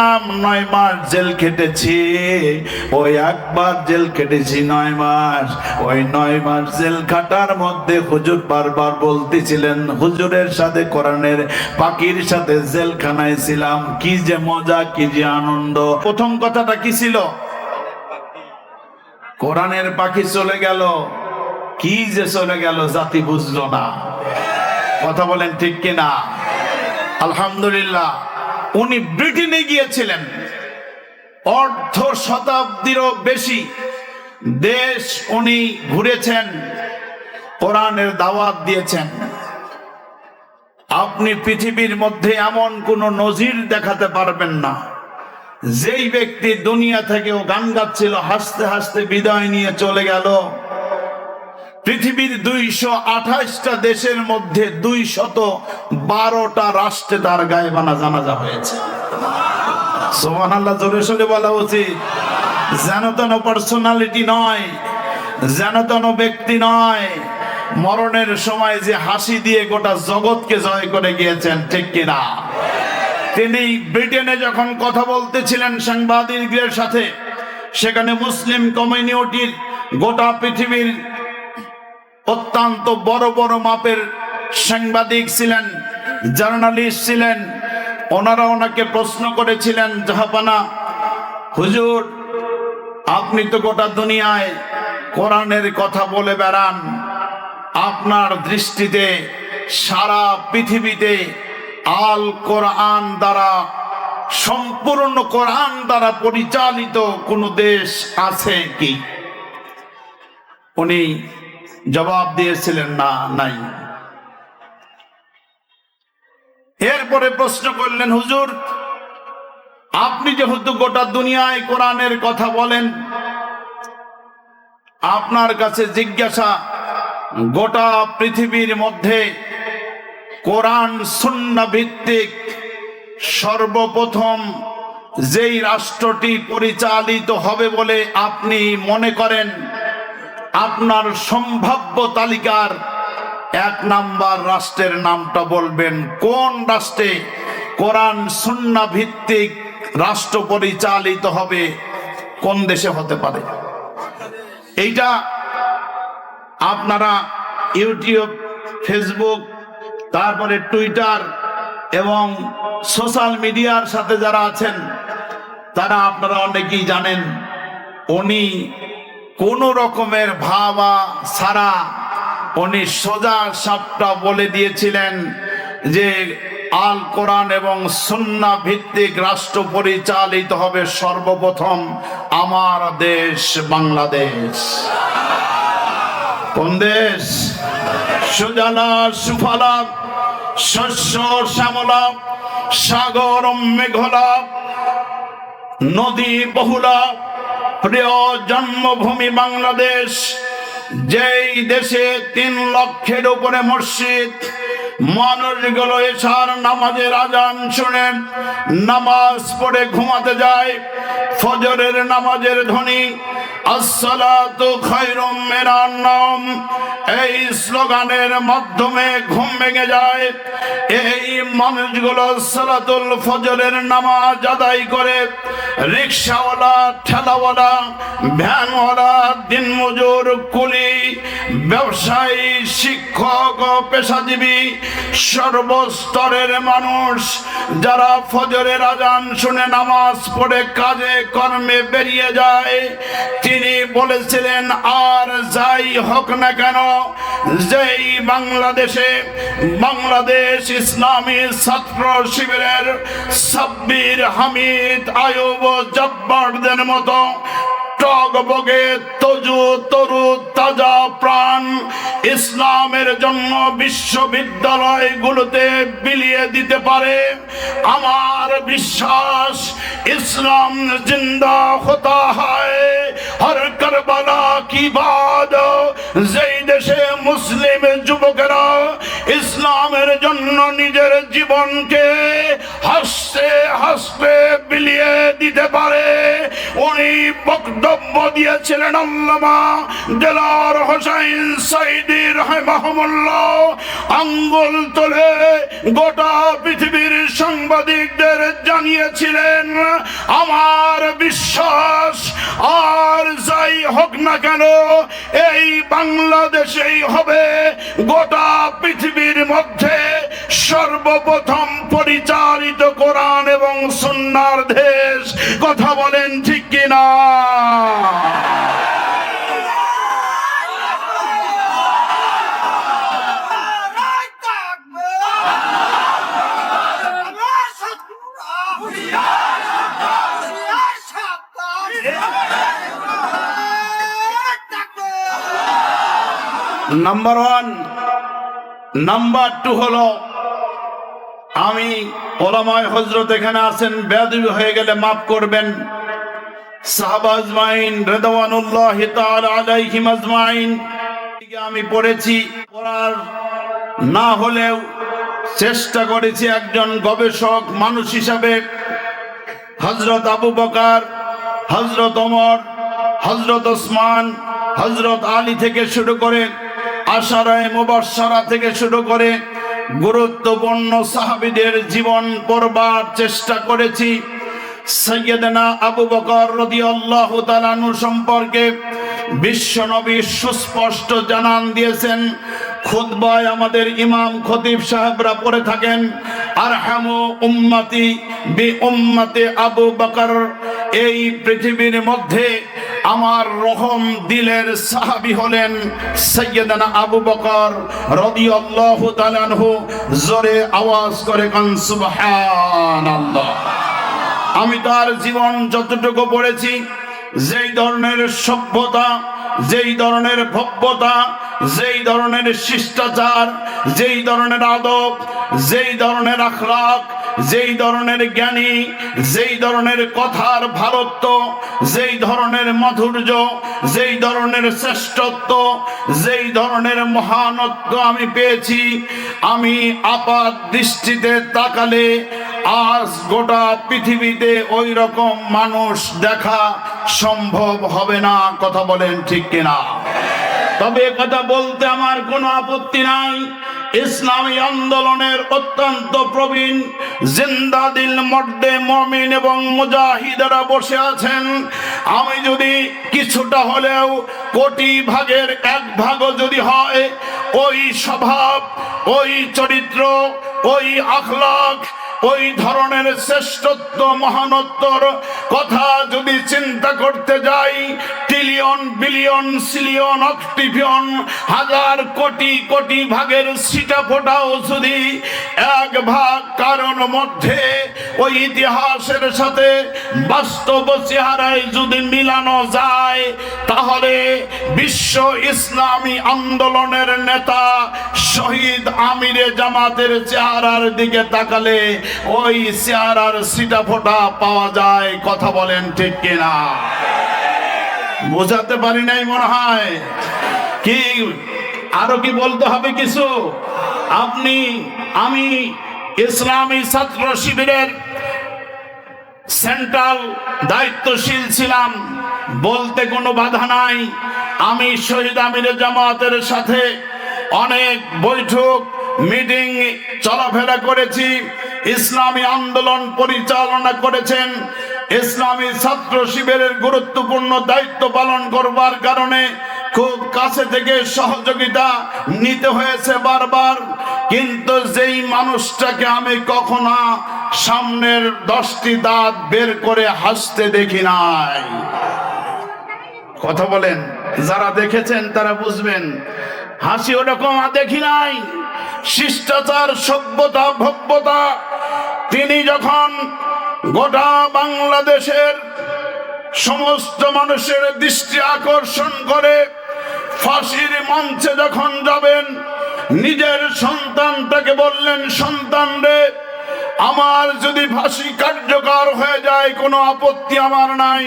নয় মাস জেল খেটেছি। ওই একবার জেল খেটেছি নয় মাস ওই নয় মাস জেল খাটার মধ্যে হুজুর বারবার বলতেছিলেন, হুজুরের সাথে কোরআনের পাখির সাথে জেলখানায় ছিলাম। কি যে মজা, কি যে আনন্দ। প্রথম কথাটা কি ছিল? কোরআনের পাখি চলে গেল। কি যে চলে গেল জাতি বুঝলো না। কথা বলেন ঠিক কিনা? আলহামদুলিল্লাহ। উনি ব্রিটেনে গিয়েছিলেন। অর্ধ শতাব্দীরও বেশি দেশ উনি ঘুরেছেন, কোরআনের দাওয়াত দিয়েছেন। আপনি পৃথিবীর মধ্যে এমন কোন নজির দেখাতে পারবেন না। যেই ব্যক্তি দুনিয়া থেকেও গান গাচ্ছিল, হাসতে হাসতে বিদায় নিয়ে চলে গেল। পৃথিবীর দুইশো আঠাশটা দেশের মধ্যে দুই শত বারোটা রাষ্ট্রে তার গায়ে বানা জানাজা হয়েছে। সোমান আল্লাহ জোরে সোরে বলা উচিত। যেন তেন পার্সোনালিটি নয় যেন তেন ব্যক্তি নয়, মরণের সময় যে হাসি দিয়ে গোটা জগৎকে জয় করে গিয়েছেন, ঠিক কিনা? তিনি ব্রিটেনে যখন কথা বলতেছিলেন সাংবাদিকদের সাথে, সেখানে মুসলিম কমিউনিটির গোটা পৃথিবীর অত্যন্ত বড় বড় মাপের সাংবাদিক ছিলেন, জার্নালিস্ট ছিলেন। ওনারা ওনাকে প্রশ্ন করেছিলেন, জাহাপানা, হুজুর, আপনি তো গোটা দুনিয়ায় কোরআনের কথা বলে বেড়ান। আপনার দৃষ্টিতে সারা পৃথিবীতে আল কোরআন দ্বারা, সম্পূর্ণ কোরআন দ্বারা পরিচালিত কোন দেশ আছে কি? উনি জবাব দিয়েছিলেন, না, নাই। এরপরে প্রশ্ন করলেন, হুজুর, আপনি যেহেতু গোটা দুনিয়ায় কোরআনের কথা বলেন, আপনার কাছে জিজ্ঞাসা, গোটা পৃথিবীর মধ্যে কোরআন শূন্য ভিত্তিক সর্বপ্রথম যেই রাষ্ট্রটি পরিচালিত হবে বলে আপনি মনে করেন? আপনার সম্ভাব্য তালিকার এক নাম্বার রাষ্ট্রের নামটা বলবেন। কোন রাষ্ট্রে কোরআন সুন্না ভিত্তিক রাষ্ট্র পরিচালিত হবে? কোন দেশে হতে পারে? এইটা আপনারা ইউটিউব, ফেসবুক, তারপরে টুইটার এবং সোশ্যাল মিডিয়ার সাথে যারা আছেন, তারা আপনারা অনেকেই জানেন, উনি কোন রকমের ভাবা ছাড়া উনি সোজা সাপটা বলে দিয়েছিলেন যে, আল কোরআন এবং সুন্না ভিত্তিক রাষ্ট্র পরিচালিত হবে সর্বপ্রথম আমার দেশ বাংলাদেশ। কোন দেশ? সুজালা সুফলা, শস্য, শ্যামলা, সাগর, মেঘলা, নদী, বহুলা প্রিয় জন্মভূমি বাংলাদেশ যেই দেশে তিন লক্ষের উপরে মসজিদ মানুষগুলো এসার নামাজের আজান শুনে নামাজ পড়ে ঘুমাতে যায়, ফজরের নামাজের ধ্বনি, আসসালাতু খায়রুম মিনান নাম এই স্লোগানের মাধ্যমে ঘুম ভেঙে যায়। এই মানুষগুলো সালাতুল ফজরের নামাজ আদায় করে, রিক্সাওয়ালা, ঠেলাওয়ালা, ভ্যানওয়ালা, দিনমজুর, কুলি, ব্যবসায়ী, শিক্ষক ও পেশাজীবী সর্বস্তরের মানুষ যারা ফজরের আজান শুনে নামাজ পড়ে কাজে কর্মে বেরিয়ে যায়, তিনি বলেছিলেন, আর যাই হোক না কেন, যেই বাংলাদেশে বাংলাদেশ ইসলামী ছাত্র শিবিরের সাব্বির হামিদ আয়ুব জব্বারদের মতো টগবগে ইসলামের জন্য বিশ্ববিদ্যালয়গুলোতে বিলিয়ে দিতে পারে। আমার বিশ্বাস, ইসলাম জিন্দা হতা হয়। কি বাদ? যেই দেশে মুসলিম যুবকেরা ইসলামের জন্য নিজের জীবনকে হাসতে হাসতে বিলিয়ে দিতে পারে ওই সম্মানী বক্তব্য দিয়েছিলেন আল্লামা দেলার হোসাইন সাইদি রহমাহুল্লাহ আঙ্গুল তুলে গোটা পৃথিবীর সাংবাদিকদের জানিয়েছিলেন, আমার বিশ্বাস, আর যাই হোক না কেন, এই বাংলাদেশেই হবে গোটা পৃথিবীর মধ্যে সর্বপ্রথম পরিচালিত কোরআন এবং সুন্নার দেশ। কথা বলেন ঠিক কিনা? নাম্বার ওয়ান নাম্বার টু হলো, আমি ওলামায় হজরত এখানে আছেন, বেদবি হয়ে গেলে মাফ করবেন। সাহাবা আজমাইন রেদওয়ানুল্লাহ আলাইহিম আজমাইন। আমি পড়েছি, পড়ার না হলেও চেষ্টা করেছি একজন গবেষক মানুষ হিসাবে। হজরত আবু বকার হজরত ওমর হজরত ওসমান হজরত আলী থেকে শুরু করে আশারায় মুবাসারা থেকে শুরু করে গুরুত্বপূর্ণ সাহাবিদের জীবন পড়বার চেষ্টা করেছি। সৈয়দনা আবু বকর রাদিয়াল্লাহু তাআলাহু সম্পর্কে বিশ্ব নবী সুস্পষ্ট জানান দিয়েছেন, খুতবায় আমাদের ইমাম খতিব সাহেবরা পড়ে থাকেন, আরহামু উম্মতি বি উম্মতে আবু বকর, এই পৃথিবীর মধ্যে আমার রহম দিলের সাহাবি হলেন সৈয়দনা আবু বকর তাআলা আনহু, জোরে আওয়াজ করে কান, সুবহানাল্লাহ। আমি তার জীবন যতটুকু পড়েছি, যেই ধরনের সভ্যতা, যেই ধরনের ভব্যতা, যেই ধরনের শিষ্টাচার, যেই ধরনের আদব, যেই ধরনের আখলাক যেই ধরনের জ্ঞানী, যেই ধরনের কথার ভারত্ব, যেই ধরনের মাধুর্য, যেই ধরনের শ্রেষ্ঠত্ব, যেই ধরনের মহানত্ব আমি পেয়েছি, আমি আপাত দৃষ্টিতে তাকালে আজ গোটা পৃথিবীতে ওই রকম মানুষ দেখা সম্ভব হবে না, কথা বলেন ঠিক কিনা? তবে কথা বলতে আমার কোনো আপত্তি নাই। ইসলামী আন্দোলনের অত্যন্ত প্রবীণ জিন্দাদিল মর্দে মমিন এবং মুজাহিদারা বসে আছেন। আমি যদি কিছুটা হলেও কোটি ভাগের এক ভাগও যদি হয়, ওই স্বভাব, ওই চরিত্র, ওই আখলাখ ওই ধরনের শ্রেষ্ঠত্ব, মহানত্বর কথা যদি চিন্তা করতে যাই ট্রিলিয়ন বিলিয়ন সিলিয়ন অক্টিভিয়ন হাজার কোটি কোটি ভাগের সিটা ফোটাও যদি এক ভাগ কারণ মধ্যে ওই ইতিহাসের সাথে বাস্তব চেহারায় যদি মিলানো যায়, তাহলে বিশ্ব ইসলামী আন্দোলনের নেতা শহীদ আমিরে জামাতের চেহারার দিকে তাকালে ওই চেহারার সিটা ফোটা পাওয়া যায়, কথা বলেন ঠিক কিনা? বোঝাতে পারি নাই মনে হয়। কি, আরও কি বলতে হবে কিছু? আপনি, আমি ইসলামী ছাত্র শিবিরের সেন্ট্রাল দায়িত্বশীল ছিলাম, বলতে কোনো বাধা নাই। আমি শহীদ আমির জামাতের সাথে অনেক বৈঠক মিটিং চলাফেরা করেছি, ইসলামী আন্দোলন পরিচালনা করেছেন, ইসলামী ছাত্র শিবিরের গুরুত্বপূর্ণ দায়িত্ব পালন করবার কারণে খুব কাছে থেকে সহযোগিতা নিতে হয়েছে বারবার, কিন্তু যেই মানুষটাকে আমি কখনো সামনের দশটি দাঁত বের করে হাসতে দেখি নাই। কথা বলেন, যারা দেখেছেন তারা বুঝবেন, হাসি ওরকম দেখি নাই। শিষ্টাচার, সভ্যতা, ভব্যতা, তিনি যখন গোটা বাংলাদেশের সমস্ত মানুষের দৃষ্টি আকর্ষণ করে, ফাঁসির মঞ্চে যখন যাবেন, নিজের সন্তানটাকে বললেন, সন্তান রে আমার যদি ফাঁসি কার্যকর হয়ে যায়, কোনো আপত্তি আমার নাই।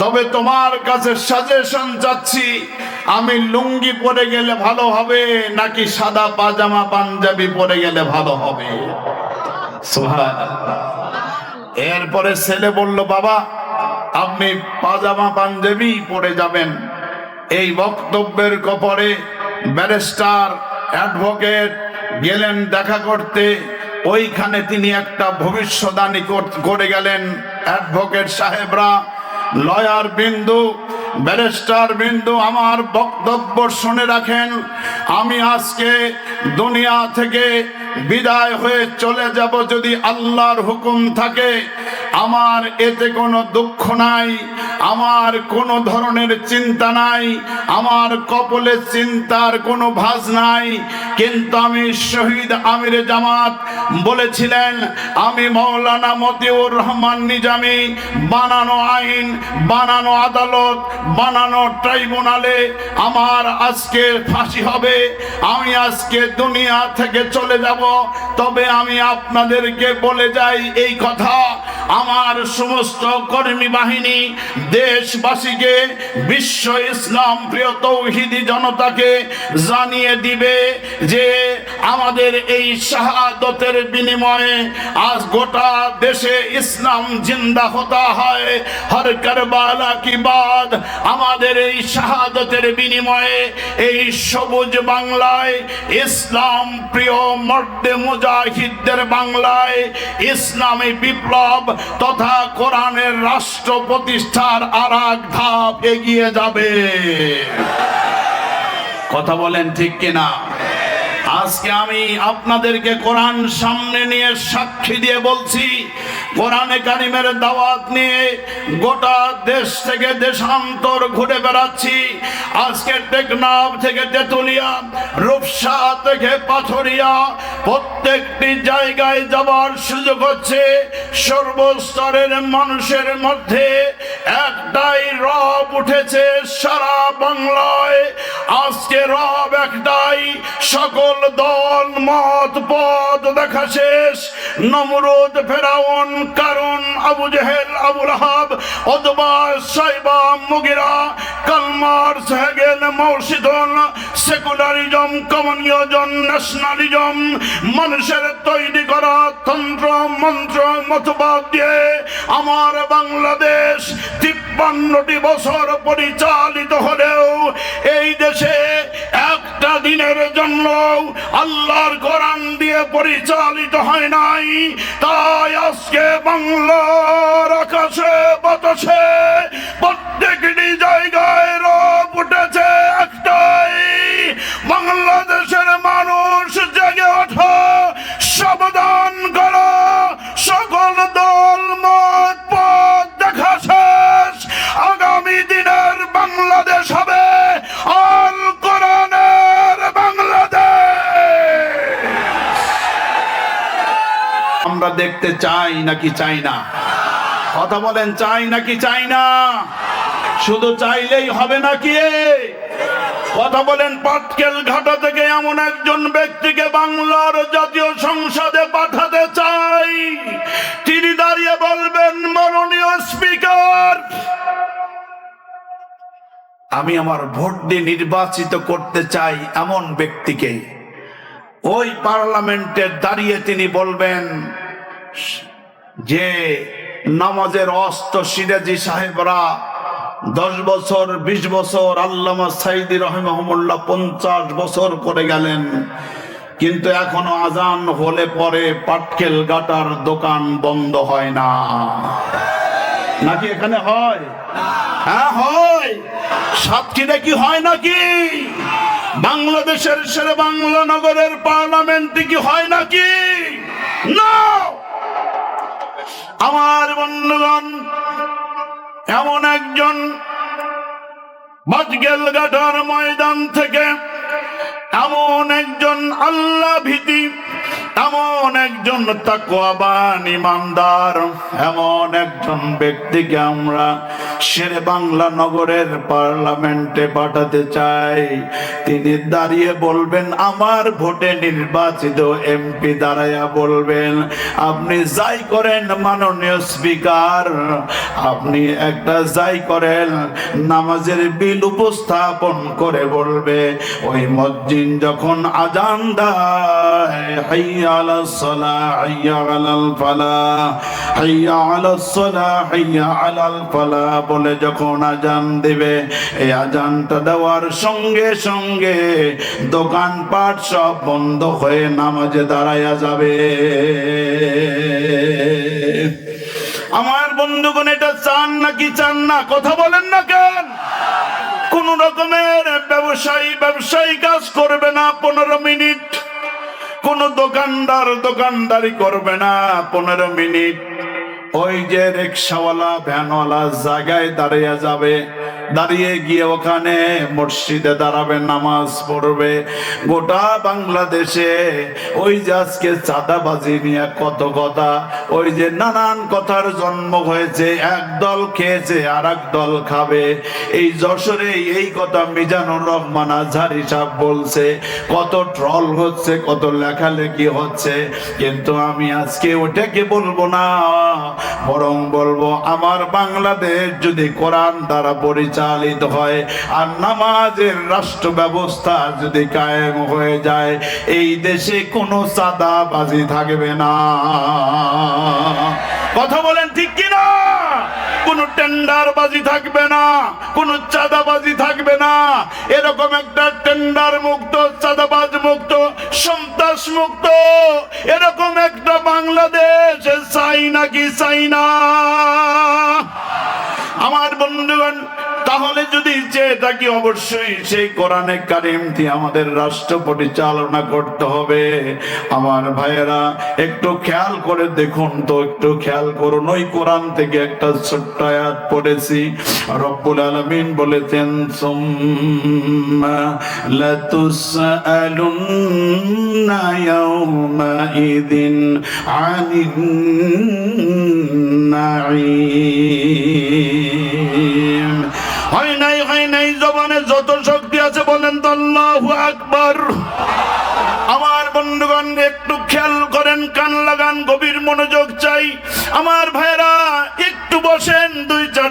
তবে তোমার কাছে সাজেশন চাচ্ছি, আমি লুঙ্গি পরে গেলে ভালো হবে, নাকি সাদা পাজামা পাঞ্জাবি পরে গেলে ভালো হবে? এরপরে ছেলে বলল, বাবা, আপনি পাজামা পাঞ্জাবি পরে যাবেন। এই বক্তব্যের কপরে ব্যারিস্টার, অ্যাডভোকেট গেলেন দেখা করতে। ওইখানে তিনি একটা ভবিষ্যদানী করে গেলেন। অ্যাডভোকেট সাহেবরা লয়ার বিন্দু ব্যারিস্টার বিন্দু, আমার বক্তব্য শুনে রাখেন, আমি আজকে দুনিয়া থেকে বিদায় হয়ে চলে যাব যদি আল্লাহর হুকুম থাকে। আমার এতে কোনো দুঃখ নাই, আমার কোনো ধরনের চিন্তা নাই, আমার কপলে চিন্তার কোনো ভাজ নাই। কিন্তু আমি শহীদ আমির জামাত বলেছিলেন, আমি মৌলানা মতিউর রহমান নিজামি, বানানো আইন, বানানো আদালত, বানানো ট্রাইব্যুনালে আমার আজকে ফাঁসি হবে, আমি আজকে দুনিয়া থেকে চলে যাব। তবে আমি আপনাদেরকে বলে যাই এই কথা আমার সমস্ত কর্মী বাহিনী, দেশবাসীকে বিশ্ব ইসলাম, প্রিয় তৌহিদি জনতাকে জানিয়ে দিবে যে আমাদের এই শাহাদতের বিনিময়ে আজ গোটা দেশে ইসলাম জিন্দা হতা হয়। হর কারবালা কি বাদ? আমাদের এই শাহাদতের বিনিময়ে এই সবুজ বাংলায় ইসলাম, প্রিয় মর্দে মুজাহিদদের বাংলায় ইসলামী বিপ্লব তথা কোরআনের রাষ্ট্র প্রতিষ্ঠার আর এক ধাপ এগিয়ে যাবে। কথা বলেন ঠিক কিনা? আজকে আমি আপনাদেরকে কোরআন সামনে নিয়ে সাক্ষী দিয়ে বলছি, কোরআনে কারিমের দাওয়াত নিয়ে গোটা দেশ থেকে দেশান্তর ঘুরে বেড়াচ্ছি। আজকে টেকনাফ থেকে তেতুলিয়া, রূপসা থেকে পাথরিয়া, প্রত্যেকটি জায়গায় যাবার সুযোগ হচ্ছে। সর্বস্তরের মানুষের মধ্যে একটাই রব উঠেছে সারা বাংলায়। আজকে রব একটাই, সকল দল, মত, পদ, দেখা শেষ। নমরুদ, ফেরাউন কারণ আবু জেহেল অথবা সাইবা, মুগিরা, কালমার মৌসিদন সেকুলারিজম কমিউনিজম ন্যাশনালিজম, মানুষের তৈরি করা তন্ত্র, মন্ত্র, মতবাদ দিয়ে আমার বাংলাদেশ তিপ্পান্নটি বছর পরিচালিত হলেও এই দেশে একটা দিনের জন্য আল্লাহর কোরআন দিয়ে পরিচালিত হয় নাই। তাই আজকে বাংলার আকাশে, বাতাসে প্রত্যেকটি জায়গায় রব উঠেছে একটাই। বাংলাদেশের মানুষ জেগে ওঠো, সাবধান করো। আমরা দেখতে চাই নাকি চাই না? কথা বলেন, চাই নাকি চাই না? শুধু চাইলেই হবে নাকি কথা বলেন, পাটকেল ঘাটা থেকে এমন একজন ব্যক্তিকে বাংলার জাতীয় সংসদে পাঠাতে চাই। তিনি দাঁড়িয়ে বলবেন, মাননীয় স্পিকার, আমি আমার ভোট দিয়ে নির্বাচিত করতে চাই এমন ব্যক্তিকে। ওই পার্লামেন্টে দাঁড়িয়ে তিনি বলবেন, যে নামাজের অস্ত সিরাজি সাহেবরা দশ বছর, বিশ বছর, আল্লামা সাইদি রহমহমুল্লাহ পঞ্চাশ বছর করে গেলেন। কিন্তু এখনও আজান হলে পরে পাটকেল গাটার দোকান বন্ধ হয় না। নাকি এখানে হয়? হ্যাঁ হয়। সাতক্ষীরা কি হয় নাকি? বাংলাদেশের সেরে বাংলা নগরের পার্লামেন্ট কি হয় নাকি? না! আমার বন্ধুগণ, এমন একজন বাজগেল গাঠার ময়দান থেকে এমন একজন আল্লাহ ভীতি এমন একজন তাকওয়াবান ইমানদার, এমন একজন ব্যক্তিকে আমরা শেরে বাংলা নগরের পার্লামেন্টে পাঠাতে চাই। তিনি দাঁড়িয়ে বলবেন, আমার ভোটে নির্বাচিত এমপি দাঁড়াইয়া বলবেন, আপনি যাই করেন মাননীয় স্পিকার, আপনি একটা যাই করেন, নামাজের বিল উপস্থাপন করে বলবে। ওই মসজিদ যখন আজান দেয়, হাইয়া আলাস সালাহ হাইয়া আলাল ফালাহ হাইয়া আলাস সালাহ হাইয়া আলাল ফালাহ বলে যখন আজান দিবে, এই আজানটা দেওয়ার সঙ্গে সঙ্গে দোকানপাট সব বন্ধ হয়ে নামাজে দাঁড়ায়া যাবে। আমার বন্ধুগণ, এটা চান নাকি চান না? কথা বলেন না কেন? কোন রকমের ব্যবসায়ী ব্যবসায়ী কাজ করবে না পনেরো মিনিট। কোন দোকানদার দোকানদারি করবে না পনেরো মিনিট। ওই যে রিক্সাওয়ালা, ভ্যানওয়ালা জায়গায় দাঁড়িয়ে যাবে, দাঁড়িয়ে গিয়ে ওখানে মসজিদে দাঁড়াবে, নামাজ পড়বে। গোটা বাংলাদেশে ওই যে আজকে চাঁদাবাজি নিয়ে কত কথা, ওই যে নানান কথার জন্ম হয়েছে, এক দল খেয়েছে আর এক দল খাবে। এই যশোরে এই কথা মিজানুর রহমান আজহারি সাহেব বলছে, কত ট্রল হচ্ছে, কত লেখালেখি হচ্ছে, কিন্তু আমি আজকে ওটাকে বলব না। বরং বলব, আমার বাংলাদেশ যদি কোরআন দ্বারা পরিচালিত হয় আর নামাজের রাষ্ট্র ব্যবস্থা যদি কায়েম হয়ে যায়, এই দেশে কোনো চাঁদাবাজি থাকবে না। কথা বলেন ঠিক কিনা? কোনো টেন্ডার বাজি থাকবে না, কোনো চাঁদাবাজি থাকবে না। এরকম একটা টেন্ডার মুক্ত চাঁদাবাজ মুক্ত সন্ত্রাস মুক্ত এরকম একটা বাংলাদেশ চাই নাকি চাই না? আমার বন্ধুগণ তাহলে যদি চেয়ে থাকি, অবশ্যই সেই কোরআনে কারিম দিয়ে আমাদের রাষ্ট্র পরিচালনা করতে হবে। আমার ভাইয়েরা, একটু খেয়াল করে দেখুন তো, একটু খেয়াল করুন। ওই কোরআন থেকে একটা ছোট্ট আয়াত পড়েছি। রব্বুল আলামিন বলেছেন আনিন নাঈম। নাই জবানে যত শক্তি আছে বলেন তো আল্লাহু আকবার। আমার বন্ধুগণ, একটু খেয়াল করেন, কান লাগান, গভীর মনোযোগ চাই। আমার বসেন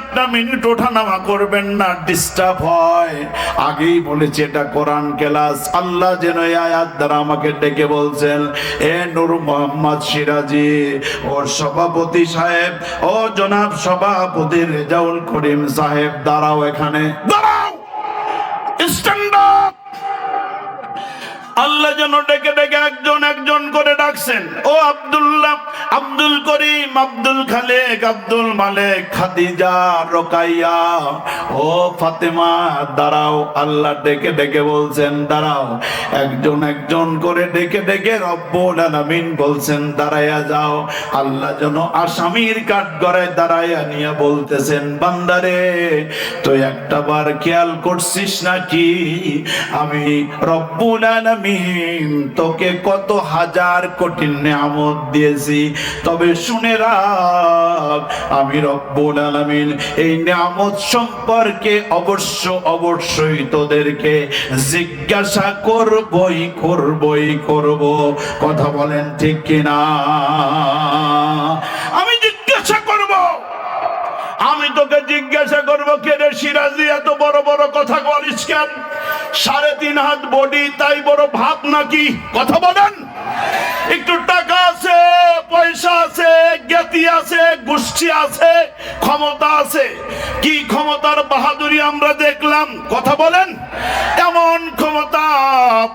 চারটা মিনিট ওঠানামা করবেন না ডিস্টার্ব হয়। আগেই বলেছি, এটা কোরআন ক্লাস। আল্লাহ যেন আয়াত দ্বারা আমাকে ডেকে বলছেন এ নূর মোহাম্মদ সিরাজি ওর সভাপতি সাহেব, ও জনাব সভাপতি রেজাউল করিম সাহেব, দাঁড়াও এখানে। দাঁড়াও! স্ট্যান্ড আপ আল্লাহ যেন ডেকে ডেকে একজন একজন করে ডাকছেন, ও আব্দুল্লাহ আব্দুল করিম, আব্দুল খালেক, আব্দুল মালেক, খাদিজা, রোকাইয়া। ও ফাতেমা, দাঁড়াও, আল্লাহ ডেকে ডেকে বলছেন, দাঁড়াও। একজন একজন করে ডেকে ডেকে রব্বুল বলছেন, দাঁড়াইয়া যাও। আল্লাহ যেন আসামির কাঠ গড়ায় দাঁড়াইয়া নিয়ে বলতেছেন, বান্দারে, তুই একটা বার খেয়াল করছিস নাকি? আমি রব্বুল তোকে কত হাজার কোটি নিয়ামত দিয়েছি। তবে শুনে রাখ, আমি রব্বুল আলামিন এই নিয়ামত সম্পর্কে অবশ্য অবশ্যই তোদেরকে জিজ্ঞাসা করবই করবই, করব। কথা বলেন ঠিক কিনা আমি জিজ্ঞাসা করব আমি তোকে জিজ্ঞাসা করব, কে রে সিরাজি এত বড় বড় কথা বলিস কেন? সাড়ে তিন হাত বডি, তাই বড় ভাব নাকি? কথা বলেন। একটু টাকা আছে, পয়সা আছে, জ্ঞাতি আছে, গোষ্ঠী আছে, ক্ষমতা আছে। কি ক্ষমতার বাহাদুরি আমরা দেখলাম? কথা বলেন। এমন ক্ষমতা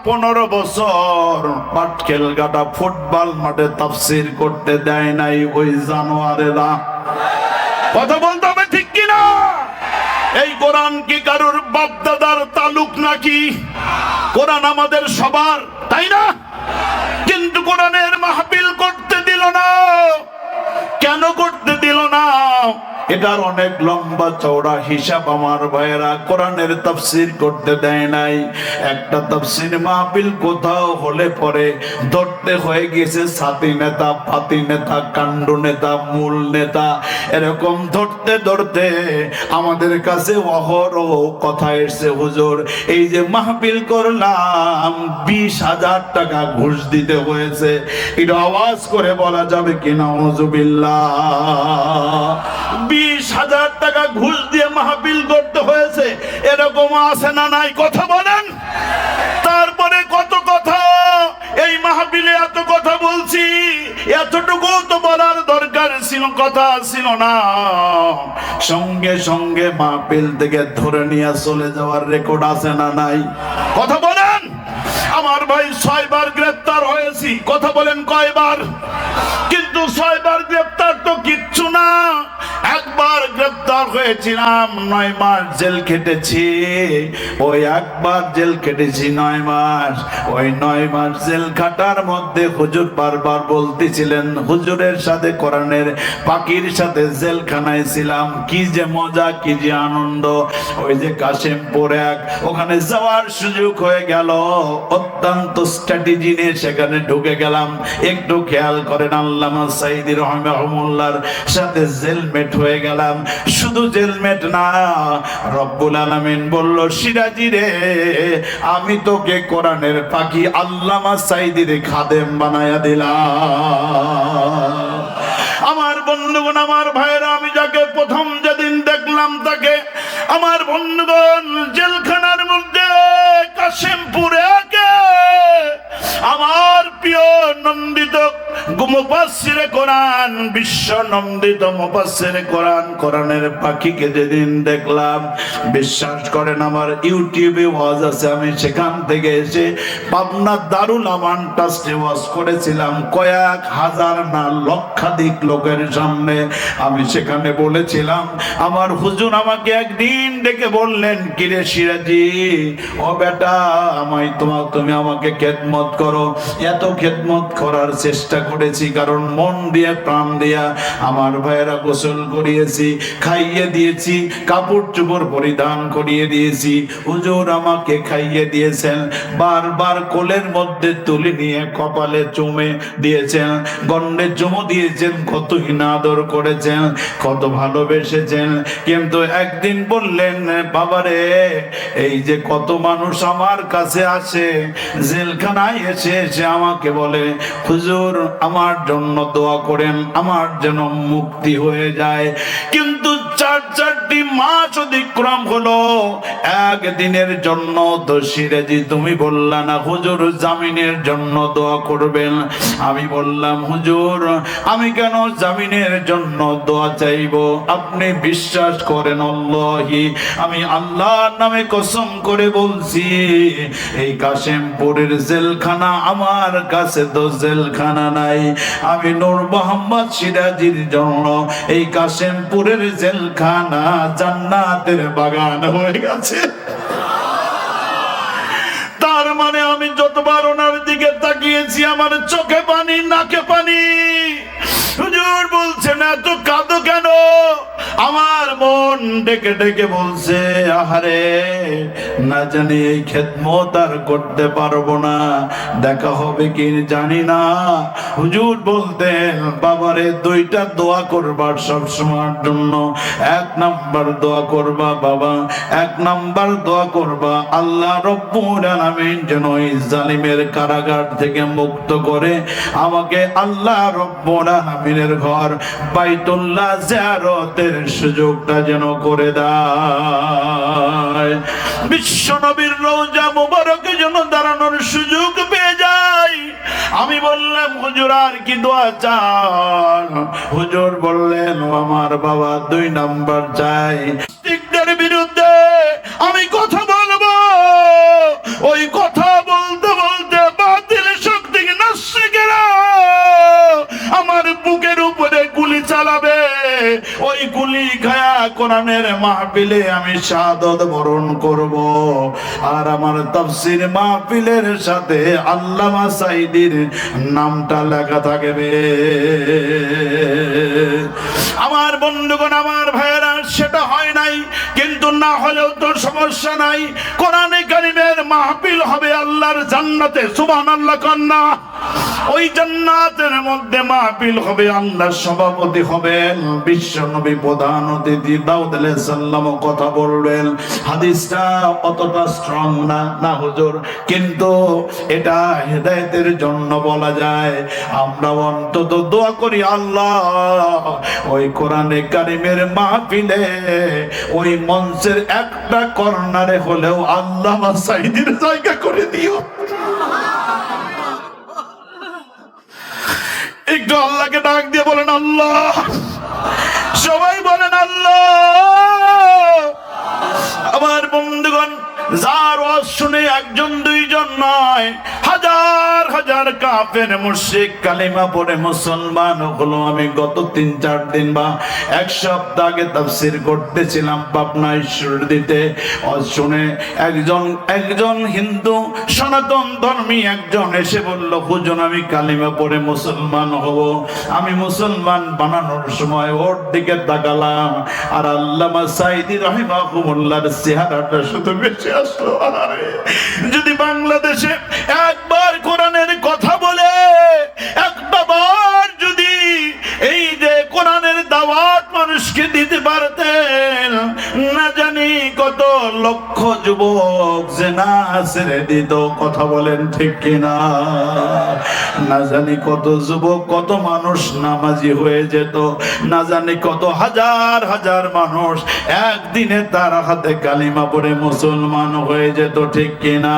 পনেরো বছর পাটকেল গাটা ফুটবল মাঠে তাফসির করতে দেয় নাই ওই জানোয়ারেরা। কথা বলতে হবে ঠিক কিনা? এই কোরআন কি কারুর বাপদাদার তালুক নাকি? কোরআন আমাদের সবার, তাই না? কিন্তু কোরআনের মাহফিল করতে দিল না। কেন করতে দিল না? এটার অনেক লম্বা চওড়া হিসাব আমার ভাইয়েরা কোরআনের তাফসির করতে দেয় নাই। একটা তাফসির মাহফিল কোথাও হলে পরে ধরতে হয়ে গেছে সাথী নেতা পাতি নেতা, কাণ্ড নেতা, মূল নেতা। এরকম ধরতে ধরতে আমাদের কাছে অহরহ কথা এসছে, হুজুর। এই যে মাহফিল করলাম, বিশ হাজার টাকা ঘুষ দিতে হয়েছে। এটা আওয়াজ করে বলা যাবে কিনা হজুবিল্লাহ ছাব্বিশ হাজার টাকা ঘুষ দিয়ে মাহবিল করতে হয়েছে। এরকম আছে না নাই? কথা বলেন। তারপরে কত কথা? এই মাহবিলে এত কথা বলছি। এতটুকু তো বলার দরকার ছিল, কথা ছিল না। সঙ্গে সঙ্গে মাহবিল থেকে ধরে নিয়ে চলে যাওয়ার রেকর্ড আছে না নাই? কথা বলেন। আমার ভাই ছয়বার গ্রেপ্তার হয়। হয়েছি কথা বলেন কয়বার? কিন্তু ছয়বার গ্রেপ্তার তো কিচ্ছু না। একবার গ্রেপ্তার হয়েছিলাম, নয় মাস জেল খেটেছি। ওই একবার জেল কেটেছি নয় মাস। ওই নয় মাস জেল খাটার মধ্যে হুজুর বারবার বলতেছিলেন, হুজুরের সাথে কোরআনের পাখির সাথে জেলখানায় ছিলাম। কি যে মজা, কি যে আনন্দ। ওই যে কাশিমপুর এক, ওখানে যাওয়ার সুযোগ হয়ে গেল। অত্যন্ত স্ট্র্যাটেজি নিয়ে সেখানে ঢুকে গেলাম। একটু খেয়াল করেন আল্লামা সাইদি রহমাহুল্লাহর সাথে জেলমেট হয়ে গেলাম। শুধু জেলমেট না, রব্বুল আলামিন বলল, সিরাজি রে, আমি তোকে কোরআনের পাখি আল্লামা সাইদির খাদেম বানায়া দিলাম। আমার বন্ধুগণ, আমার ভাইরা আমি যাকে প্রথম যেদিন দেখলাম তাকে, আমার বন্ধুগণ, জেলখানার মধ্যে কাশিমপুরে আমার প্রিয় নন্দিত মুপাসিরে কোরআন, বিশ্ব নন্দিত মুপাসিরে কোরআন কোরআনের পাখিকে যেদিন দেখলাম, বিশ্বাস করেন আমার ইউটিউবে ওয়াজ আছে, আমি সেখান থেকে এসে পাবনা দারুল আমান ট্রাস্টে ওয়াজ করেছিলাম, কয়েক হাজার না লক্ষাধিক লোকের সামনে আমি সেখানে বলেছিলাম, আমার হুজুর আমাকে একদিন ডেকে বললেন, কিরে সিরাজি, ও বেটা, আমায় তোমার তুমি আমাকে খেদমত করো এত খেদমত করার চেষ্টা করেছি, কারণ মন দিয়ে, প্রাণ দিয়া আমার ভাইয়েরা গোসল করিয়েছি, খাইয়ে দিয়েছি কাপড় চোপড় পরিধান করিয়ে দিয়েছি। হুজুর আমাকে খাইয়ে দিয়েছেন, বারবার কোলের মধ্যে তুলে নিয়ে কপালে চুমে দিয়েছেন গন্ডে চুমু দিয়েছেন, কত হিনাদর করেছেন, কত ভালোবেসেছেন। কিন্তু একদিন বললেন, বাবারে, এই যে কত মানুষ আমার কাছে আসে, জেলখানায় এসে এসে আমাকে বলে, হুজুর, আমার জন্য দোয়া করেন, আমার যেন মুক্তি হয়ে যায়। কিন্তু চার চারটি মাস অতিক্রম হলো। একদিনের জন্য তুমি বললা না, হুজুর জামিনের জন্য দোয়া করবেন। আমি বললাম, হুজুর, আমি কেন জামিনের জন্য দোয়া চাইব? আপনি বিশ্বাস করেন আল্লাহি, আমি আল্লাহর নামে কসম করে বলছি, এই কাশেমপুরের জেলখানা আমার কাছে তো জেলখানা নাই। আমি নূর মোহাম্মদ সিরাজির জন্য এই কাশেমপুরের জেলখানা জান্নাতের বাগান হয়ে গেছে। তার মানে আমি যতবার ওনার দিকে তাকিয়েছি, আমার চোখে পানি, নাকে পানি। বলছেন, এত কাঁদো কেন? আমার মন ডেকে ডেকে বলছে, আহারে, না জানি এই খেদমত আর করতে পারব না, দেখা হবে কি জানি না। হুজুর বলতেন, বাবারে, দুইটা দোয়া করবার সব সময়ের জন্য। এক নাম্বার দোয়া করবা বাবা, এক নাম্বার দোয়া করবা আল্লাহ রব্বুল আলামিন যেন এই জালিমের কারাগার থেকে মুক্ত করে আমাকে আল্লাহ রব্বুল আলামিনের ঘর বাইতুল্লাহ জিয়ারতের সুযোগটা যেন করে দেয়। বিশ্ব নবীর রোজা মুবারকে যেন দাঁড়ানোর সুযোগ পেয়ে যায়। আমি বললাম, হুজুর, আর কি দোয়া চান? হুজুর বললেন, আমার বাবা দুই নাম্বার চাই। বিরুদ্ধে আমি কথা বলব। ওই ওই গুলি খায়া কোরআনের মাহফিলে আমি শাহাদত বরণ করব। আর আমার তাফসির মাহফিলের সাথে আল্লামা সাইদির নামটা লেখা থাকবে। বন্ধুগণ, আমার ভাইয়েরা, সেটা হয় নাই, কিন্তু না হলেও তো সমস্যা নাই। কোরআনে কারিমের মাহফিল হবে আল্লাহর জান্নাতে, সুবহানাল্লাহ কন্যা ওই জান্নাতের মধ্যে মাহফিল হবে আল্লাহ সভাপতি হবেন, বিশ্ব নবী প্রধান অতিথি, দাউদ আলাইহিস সালাম কথা বলবেন। হাদিসটা অতটা স্ট্রং না না হুজুর, কিন্তু এটা হেদায়েতের জন্য বলা যায়। আমরা অন্তত দোয়া করি, আল্লাহ, ওই কোরআনে কোরআনে কারিমের মাহফিলে ওই মঞ্চের একটা কর্নারে হলেও আল্লাহ সাইদির জায়গা করে দিও। একটু আল্লাহকে ডাক দিয়ে বলেন, আল্লাহ। সবাই বলেন, আল্লাহ। আমার বন্ধুগণ যার শুনে একজন দুইজন নয়, হাজার হাজার কাপের মুর্শিক কালিমা পরে মুসলমান হলো। আমি গত তিন চার দিন বা এক সপ্তাহ আগে করতেছিলাম পাবনা ঈশ্বর দিতে শুনে একজন একজন হিন্দু সনাতন ধর্মী একজন এসে বলল, হুজুর, আমি কালিমা পরে মুসলমান হব। আমি মুসলমান বানানোর সময় ওর দিকে তাকালাম। আর আল্লাহ সাইদি রহিমাহুল্লাহর চেহারাটা শুধু বেশি যদি বাংলাদেশে লক্ষ যুবক যে না ছেড়ে দিত কথা বলেন ঠিক কিনা? না জানি কত যুবক, কত মানুষ নামাজি হয়ে যেত, না জানি কত হাজার হাজার মানুষ একদিনে তার হাতে কালিমা পড়ে মুসলমান হয়ে যেত, ঠিক কিনা?